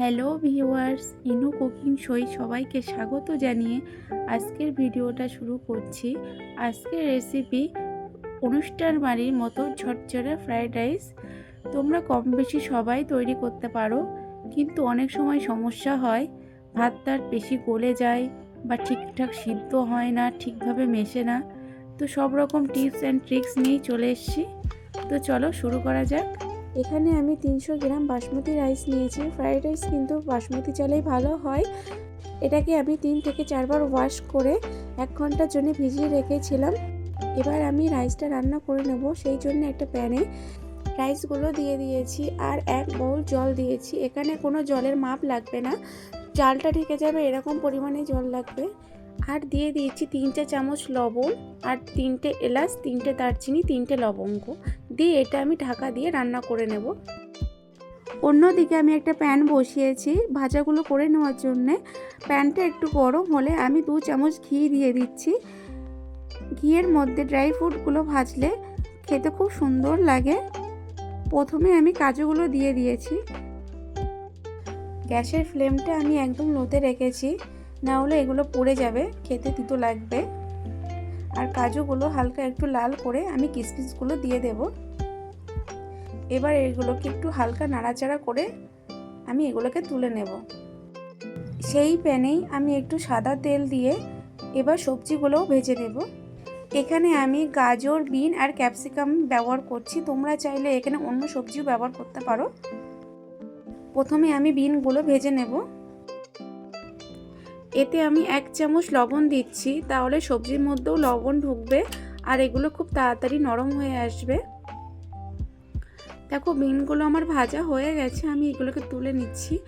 Hello viewers, ইনু cooking শোয় সবাইকে স্বাগত জানিয়ে আজকের ভিডিওটা শুরু করছি। আজকের রেসিপি অনুষ্ঠান বাড়ির মতো ঝরঝরে ফ্রায়েড রাইস তোমরা কম বেশি সবাই তৈরি করতে পারো, কিন্তু অনেক সময় সমস্যা হয় ভাতটার বেশি গলে যায় বা ঠিকঠাক সিদ্ধ হয় না, ঠিকভাবে মেশে না। তো সব রকম টিপস অ্যান্ড ট্রিক্স নিয়েই চলে এসেছি। তো চলো শুরু করা যাক। এখানে আমি তিনশো গ্রাম বাসমতি রাইস নিয়েছি। ফ্রাইড রাইস কিন্তু বাসমতি চালেই ভালো হয়। এটাকে আমি তিন থেকে চারবার ওয়াশ করে এক ঘণ্টার জন্য ভিজিয়ে রেখেছিলাম। এবার আমি রাইসটা রান্না করে নেব। সেই জন্য একটা প্যানে রাইসগুলো দিয়ে দিয়েছি আর এক বাউল জল দিয়েছি। এখানে কোনো জলের মাপ লাগবে না। চালটা ঢেকে যাবে এরকম পরিমাণে জল লাগবে। আর দিয়ে দিয়েছি তিনটে চামচ লবণ আর তিনটে এলাচ, তিনটে দারচিনি, তিনটে লবঙ্গ। দিয়ে এটা আমি ঢাকা দিয়ে রান্না করে নেব। অন্যদিকে আমি একটা প্যান বসিয়েছি ভাজাগুলো করে নেওয়ার জন্যে। প্যানটা একটু গরম হলে আমি দু চামচ ঘি দিয়ে দিচ্ছি। ঘিয়ের মধ্যে ড্রাই ফ্রুটগুলো ভাজলে খেতে খুব সুন্দর লাগে। প্রথমে আমি কাজুগুলো দিয়ে দিয়েছি। গ্যাসের ফ্লেমটা আমি একদম লোতে রেখেছি, না হলে এগুলো পড়ে যাবে, খেতে তিতো লাগবে। আর কাজুগুলো হালকা একটু লাল করে আমি কিসমিসগুলো দিয়ে দেব। এবার এগুলোকে একটু হালকা নাড়াচাড়া করে আমি এগুলোকে তুলে নেব। সেই প্যানেই আমি একটু সাদা তেল দিয়ে এবার সবজিগুলোও ভেজে নেব। এখানে আমি গাজর, বিন আর ক্যাপসিকাম ব্যবহার করছি। তোমরা চাইলে এখানে অন্য সবজিও ব্যবহার করতে পারো। প্রথমে আমি বিনগুলো ভেজে নেব। এতে আমি এক চামচ লবণ দিচ্ছি, তাহলে সবজির মধ্যেও লবণ ঢুকবে আর এগুলো খুব তাড়াতাড়ি নরম হয়ে আসবে। দেখো বিনগুলো আমার ভাজা হয়ে গেছে, আমি এগুলোকে তুলে নিচ্ছি।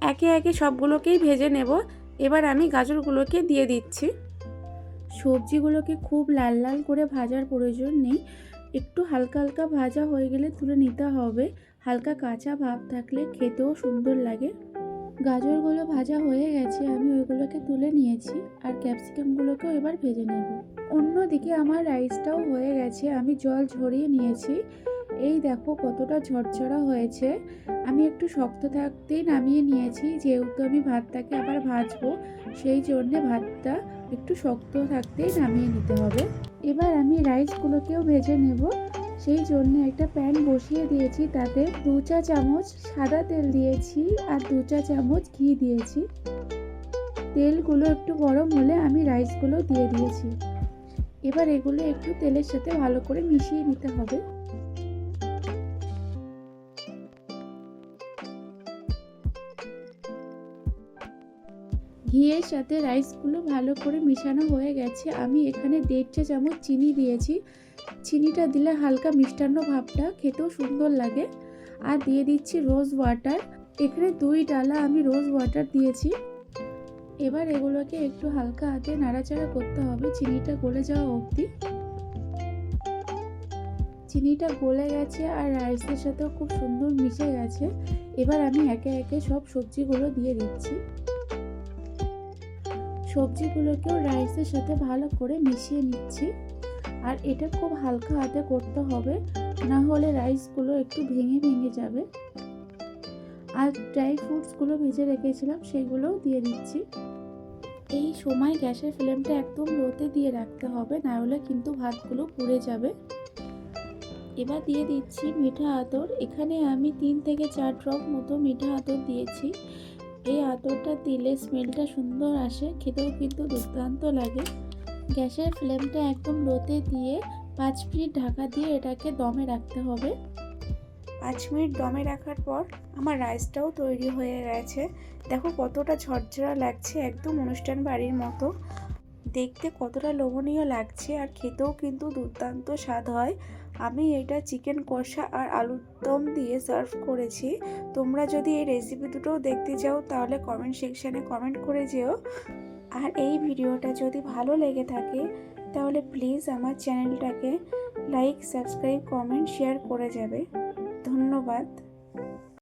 একে একে সবগুলোকেই ভেজে নেব। এবার আমি গাজরগুলোকে দিয়ে দিচ্ছি। সবজিগুলোকে খুব লাল লাল করে ভাজার প্রয়োজন নেই। একটু হালকা হালকা ভাজা হয়ে গেলে তুলে নিতে হবে। হালকা কাঁচা ভাব থাকলে খেতেও সুন্দর লাগে। গাজরগুলো ভাজা হয়ে গেছে, আমি ওইগুলোকে তুলে নিয়েছি আর ক্যাপসিকামগুলোকেও এবার ভেজে নেব। অন্যদিকে আমার রাইসটাও হয়ে গেছে, আমি জল ঝরিয়ে নিয়েছি। এই দেখো কতটা ঝরঝরা হয়েছে। আমি একটু শক্ত থাকতেই নামিয়ে নিয়েছি, যেহেতু আমি ভাতটাকে আবার ভাজবো, সেই জন্যে ভাতটা একটু শক্ত থাকতেই নামিয়ে নিতে হবে। এবার আমি রাইসগুলোকেও ভেজে নেব। সেই জন্য একটা প্যান বসিয়ে দিয়েছি, তাতে দু চা চামচ সাদা তেল দিয়েছি আর দু চা চামচ ঘি দিয়েছি। তেলগুলো একটু গরম হলে আমি রাইসগুলো দিয়ে দিয়েছি। এবার এগুলো একটু তেলের সাথে ভালো করে মিশিয়ে নিতে হবে। ঘিয়ের সাথে রাইসগুলো ভালো করে মিশানো হয়ে গেছে। আমি এখানে দেড় চা চামচ চিনি দিয়েছি। চিনিটা দিলে হালকা মিষ্টান্ন ভাবটা, খেতেও সুন্দর লাগে। আর দিয়ে দিচ্ছি রোজ ওয়াটার। এখানে দুই ডালা আমি রোজ ওয়াটার দিয়েছি। এবার এগুলোকে একটু হালকা হাতে নাড়াচাড়া করতে হবে। চিনিটা গলে যাওয়া অবধি। চিনিটা গলে গেছে আর রাইসের সাথেও খুব সুন্দর মিশে গেছে। এবার আমি একে একে সব সবজিগুলো দিয়ে দিচ্ছি। সবজিগুলোকেও রাইসের সাথে ভালো করে মিশিয়ে নিচ্ছি। আর এটা খুব হালকা হাতে করতে হবে, না হলে রাইসগুলো একটু ভেঙে ভেঙে যাবে। আর ড্রাই ফ্রুটসগুলো ভেজে রেখেছিলাম, সেগুলোও দিয়ে দিচ্ছি। এই সময় গ্যাসের ফ্লেমটা একদম লোতে দিয়ে রাখতে হবে, না হলে কিন্তু ভাতগুলো পুড়ে যাবে। এবার দিয়ে দিচ্ছি মিঠা আতর। এখানে আমি তিন থেকে চার ড্রপ মতো মিঠা আতর দিয়েছি। এই আতরটা দিলে স্মেলটা সুন্দর আসে, খেতেও কিন্তু দুর্দান্ত লাগে। গ্যাসের ফ্লেমটা একদম লোতে দিয়ে পাঁচ মিনিট ঢাকা দিয়ে এটাকে দমে রাখতে হবে। পাঁচ মিনিট দমে রাখার পর আমার রাইসটাও তৈরি হয়ে গেছে। দেখো কতটা ঝরঝরা লাগছে একদম অনুষ্ঠান বাড়ির মতো। দেখতে কতটা লোভনীয় লাগছে আর খেতেও কিন্তু দুর্দান্ত স্বাদ হয়। আমি এটা চিকেন কষা আর আলুর দম দিয়ে সার্ভ করেছি। তোমরা যদি এই রেসিপি দুটোও দেখতে চাও, তাহলে কমেন্ট সেকশানে কমেন্ট করে যেও। আর এই ভিডিওটা যদি ভালো লেগে থাকে, তাহলে প্লিজ আমার চ্যানেলটাকে লাইক সাবস্ক্রাইব কমেন্ট শেয়ার করে যাবে। ধন্যবাদ।